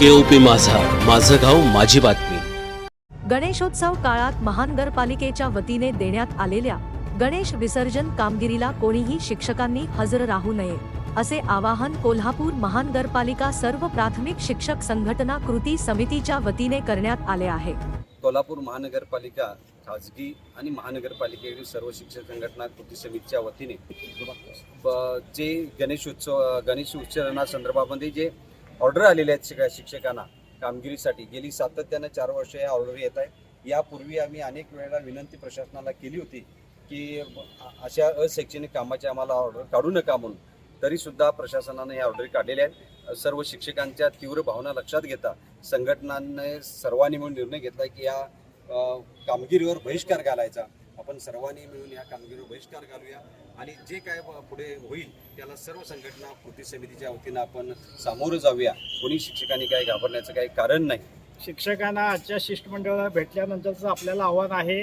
केओपी माझा. माझं गाव माझी बातमी. गणेशोत्सव काळात महानगरपालिकेच्या वतीने देण्यात आलेल्या गणेश विसर्जन कामगिरीला कोणीही शिक्षकांनी हजर राहू नये असे आवाहन कोल्हापूर महानगरपालिका सर्व प्राथमिक शिक्षक संघटना कृती समितीच्या वतीने करण्यात आले आहे. कोल्हापूर महानगरपालिका खाजगी आणि महानगरपालिकेतील सर्व शिक्षक संघटना कृती समितीच्या वतीने जे गणेशोत्सव गणेश उत्सवासंदर्भामध्ये जे ऑर्डर आलेले आहेत सगळ्या शिक्षकांना कामगिरीसाठी. गेली सातत्यानं चार वर्ष या ऑर्डर येत आहे यापूर्वी आम्ही अनेक वेळेला विनंती प्रशासनाला केली होती की अशा अशैक्षणिक कामाचे आम्हाला ऑर्डर काढू नका म्हणून. तरीसुद्धा प्रशासनाने या ऑर्डर काढलेल्या आहेत. सर्व शिक्षकांच्या तीव्र भावना लक्षात घेता संघटनांनी सर्वांनी म्हणून निर्णय घेतला की या कामगिरीवर बहिष्कार घालायचा. आपण सर्वांनी मिळून या कामगिरीवर बहिष्कार घालूया. आणि जे काय पुढे होईल त्याला सर्व संघटना कृती समितीच्या वतीनं आपण सामोरं जाऊया. कोणी शिक्षकांनी काय घाबरण्याचं काही कारण नाही. शिक्षकांना आजच्या शिष्टमंडळाला भेटल्यानंतरचं आपल्याला आव्हान आहे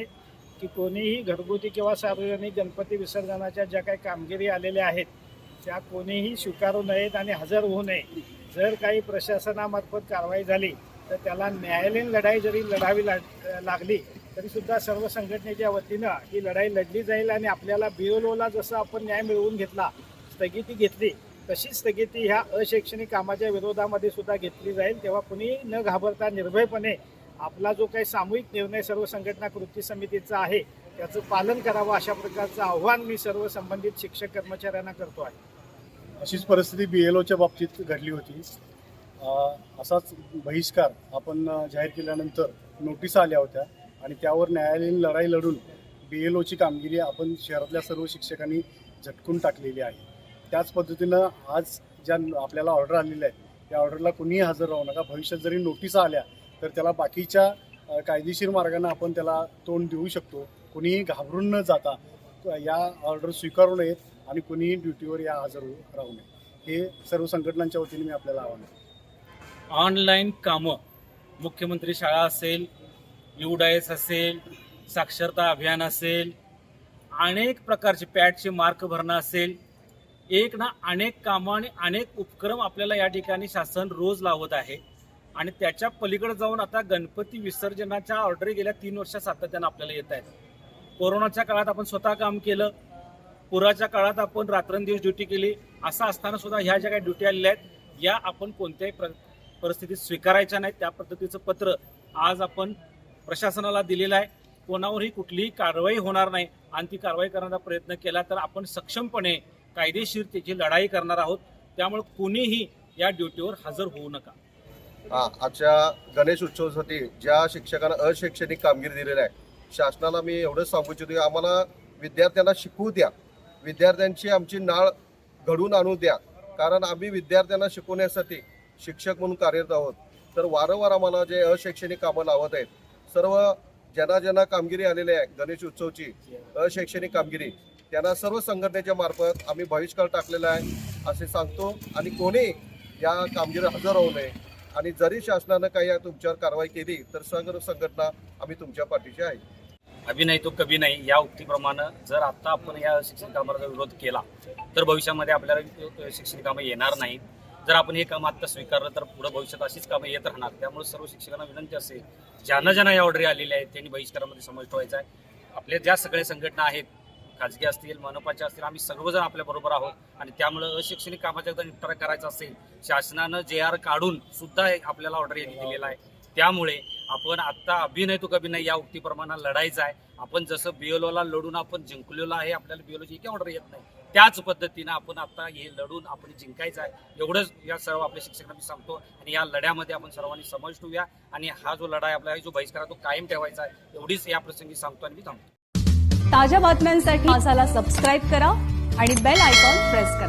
की कोणीही घरगुती किंवा सार्वजनिक गणपती विसर्जनाच्या ज्या काही कामगिरी आलेल्या आहेत त्या कोणीही स्वीकारू नयेत आणि हजर होऊ नये. जर काही प्रशासनामार्फत कारवाई झाली तर त्याला न्यायालयीन लढाई जरी लढावी लाग लागली तरीसुद्धा सर्व संघटनेच्या वतीनं ही लढाई लढली जाईल आणि आपल्याला बीओलोला जसं आपण न्याय मिळवून घेतला स्थगिती घेतली तशीच स्थगिती ह्या अशैक्षणिक कामाच्या विरोधामध्ये सुद्धा घेतली जाईल. तेव्हा कुणी न घाबरता निर्भयपणे आपला जो काही सामूहिक निर्णय सर्व संघटना कृती समितीचा आहे त्याचं पालन करावं अशा प्रकारचं आव्हान मी सर्व संबंधित शिक्षक कर्मचाऱ्यांना करतो आहे. अशीच परिस्थिती बी एल ओच्या बाबतीत घडली होती. असाच बहिष्कार आपण जाहीर केल्यानंतर नोटीस आल्या होत्या. आणि त्यावर न्यायालयीन लढाई लढून बी एल ओची कामगिरी आपण शहरातल्या सर्व शिक्षकांनी झटकून टाकलेली आहे. त्याच पद्धतीनं आज ज्या आपल्याला ऑर्डर आलेल्या आहेत त्या ऑर्डरला कुणीही हजर राहू नका. भविष्यात जरी नोटीस आल्या तर त्याला बाकीच्या कायदेशीर मार्गाने आपण त्याला तोंड देऊ शकतो. कुणीही घाबरून न जाता या ऑर्डर स्वीकारू नयेत आणि कुणीही ड्युटीवर या हजर हो-, राहू नये. हे सर्व संघटनांच्या वतीने मी आपल्याला आवाहन ऑनलाईन कामं. मुख्यमंत्री शाळा असेल युडायस असेल साक्षरता अभियान असेल अनेक प्रकारचे पॅटचे मार्क भरणं असेल एक ना अनेक कामं आणि अनेक उपक्रम आपल्याला या ठिकाणी शासन रोज लावत आहे. आणि त्याच्या पलीकडे जाऊन आता गणपती विसर्जनाच्या ऑर्डरी गेल्या तीन वर्षात सातत्यानं आपल्याला येत आहेत. कोरोनाच्या काळात आपण स्वतः काम केलं पुराच्या काळात आपण रात्रंदिवस ड्युटी केली असं असताना सुद्धा ह्या ज्या काही ड्युटी आलेल्या आहेत या आपण कोणत्याही प्र परिस्थितीत स्वीकारायच्या नाहीत. त्या पद्धतीचं पत्र आज आपण प्रशासनाला दिलेलं आहे. कोणावरही कुठलीही कारवाई होणार नाही. आणि ती कारवाई करण्याचा प्रयत्न केला तर आपण सक्षमपणे कायदेशीर त्याची लढाई करणार आहोत. त्यामुळे कुणीही या ड्युटीवर हजर होऊ नका. हा आजच्या गणेश उत्सवासाठी ज्या शिक्षकांना अशैक्षणिक कामगिरी दिलेली आहे शासनाला मी एवढंच सांगू इच्छितो आम्हाला विद्यार्थ्यांना शिकवू द्या. विद्यार्थ्यांची आमची नाळ घडून आणू द्या. कारण आम्ही विद्यार्थ्यांना शिकवण्यासाठी शिक्षक म्हणून कार्यरत आहोत. तर वारंवार आम्हाला जे अशैक्षणिक कामं लावत आहेत सर्व ज्यांना ज्यांना कामगिरी आलेली आहे गणेश उत्सवची अशैक्षणिक कामगिरी त्यांना सर्व संघटनेच्या मार्फत आम्ही बहिष्कार टाकलेला आहे असे सांगतो. आणि कोणी या कामगिरी हजर राहू नये आणि जरी शासनानं काही या तुमच्यावर कारवाई केली तर सर्व संघटना आम्ही तुमच्या पाठीशी आहे. अभिनय नाही तो कभी नाही या उक्तीप्रमाणे जर आता आपण या शिक्षण कामाचा विरोध केला तर भविष्यामध्ये आपल्याला शिक्षण कामं येणार नाहीत. जर आपण हे काम आत्ता स्वीकारलं तर पुढे भविष्यात अशीच कामं येत राहणार. त्यामुळे सर्व शिक्षकांना विनंती असेल ज्यांना ज्यांना या ऑर्डरी आलेल्या आहेत त्यांनी बहिष्कारामध्ये समाविष्ट व्हायचा आहे. आपल्या ज्या सगळ्या संघटना आहेत खाजगी असतील मनपाच्या असतील आम्ही सर्वजण आपल्याबरोबर आहोत. आणि त्यामुळं अशैक्षणिक कामाचा एकदा निपटारा करायचा असेल शासनानं जे आर काढून सुद्धा आपल्याला ऑर्डर यांनी दिलेला आहे. त्यामुळे आपण आत्ता अभिनय तो कभी नाही या उक्तीप्रमाणे लढायचं आहे. आपण जसं बिओलोला लढून आपण जिंकलेलो आहे आपल्याला बिओलोची एक ऑर्डर येत नाही. त्याच पद्धतीनं आपण आता हे लढून आपण जिंकायचं आहे. एवढंच या सर्व आपल्या शिक्षकांना मी सांगतो आणि या लढ्यामध्ये आपण सर्वांनी समाविष्ट होऊया आणि हा जो लढा आहे आपला जो बहिष्कार आहे तो कायम ठेवायचा आहे. एवढीच या प्रसंगी सांगतो आणि मी थांबतो. ताज्या बातम्यांसाठी मासाला सबस्क्राईब करा आणि बेल आयकॉन प्रेस करा.